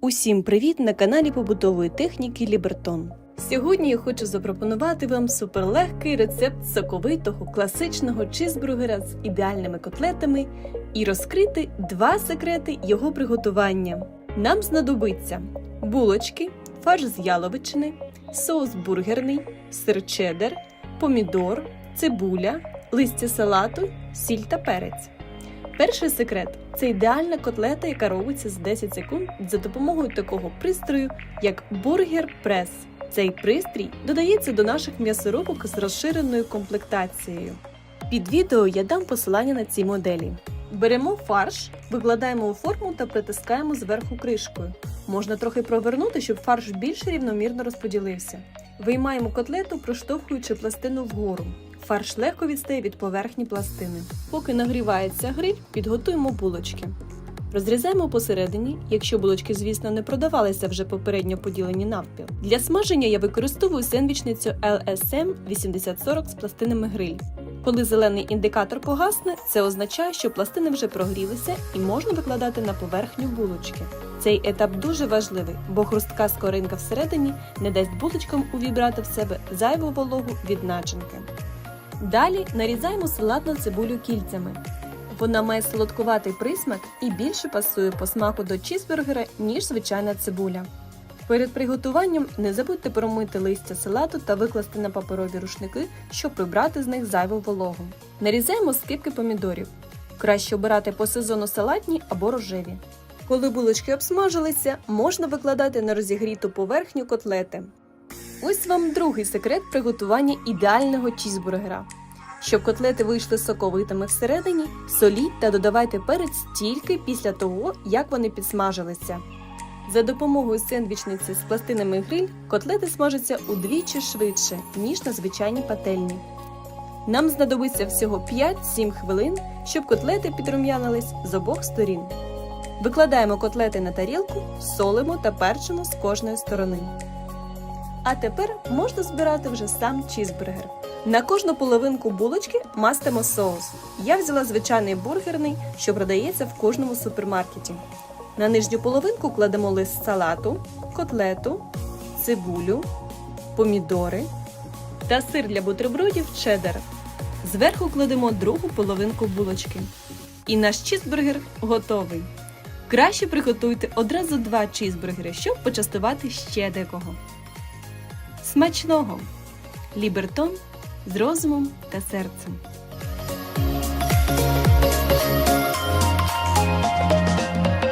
Усім привіт на каналі побутової техніки Лібертон. Сьогодні я хочу запропонувати вам суперлегкий рецепт соковитого класичного чизбургера з ідеальними котлетами і розкрити два секрети його приготування. Нам знадобиться булочки, фарш з яловичини, соус бургерний, сир чеддер, помідор, цибуля, листя салату, сіль та перець. Перший секрет це ідеальна котлета, яка робиться за 10 секунд за допомогою такого пристрою, як бургер прес. Цей пристрій додається до наших м'ясорубок з розширеною комплектацією. Під відео я дам посилання на ці моделі. Беремо фарш, викладаємо у форму та притискаємо зверху кришкою. Можна трохи провернути, щоб фарш більш рівномірно розподілився. Виймаємо котлету, проштовхуючи пластину вгору. Фарш легко відстає від поверхні пластини. Поки нагрівається гриль, підготуємо булочки. Розрізаємо посередині, якщо булочки, звісно, не продавалися вже попередньо поділені навпіл. Для смаження я використовую сендвічницю LSM 8040 з пластинами гриль. Коли зелений індикатор погасне, це означає, що пластини вже прогрілися і можна викладати на поверхню булочки. Цей етап дуже важливий, бо хрустка скоринка всередині не дасть булочкам увібрати в себе зайву вологу від начинки. Далі нарізаємо салатну цибулю кільцями. Вона має солодкуватий присмак і більше пасує по смаку до чізбургера, ніж звичайна цибуля. Перед приготуванням не забудьте промити листя салату та викласти на паперові рушники, щоб прибрати з них зайву вологу. Нарізаємо скипки помідорів. Краще обирати по сезону салатні або рожеві. Коли булочки обсмажилися, можна викладати на розігріту поверхню котлети. Ось вам другий секрет приготування ідеального чізбургера. Щоб котлети вийшли соковитими всередині, соліть та додавайте перець тільки після того, як вони підсмажилися. За допомогою сендвічниці з пластинами гриль котлети смажаться удвічі швидше, ніж на звичайній пательні. Нам знадобиться всього 5-7 хвилин, щоб котлети підрум'янились з обох сторін. Викладаємо котлети на тарілку, солимо та перчимо з кожної сторони. А тепер можна збирати вже сам чізбургер. На кожну половинку булочки мастимо соус. Я взяла звичайний бургерний, що продається в кожному супермаркеті. На нижню половинку кладемо лист салату, котлету, цибулю, помідори та сир для бутербродів чеддер. Зверху кладемо другу половинку булочки. І наш чізбургер готовий. Краще приготуйте одразу два чізбургери, щоб почастувати ще декого. Смачного! Лібертон з розумом та серцем.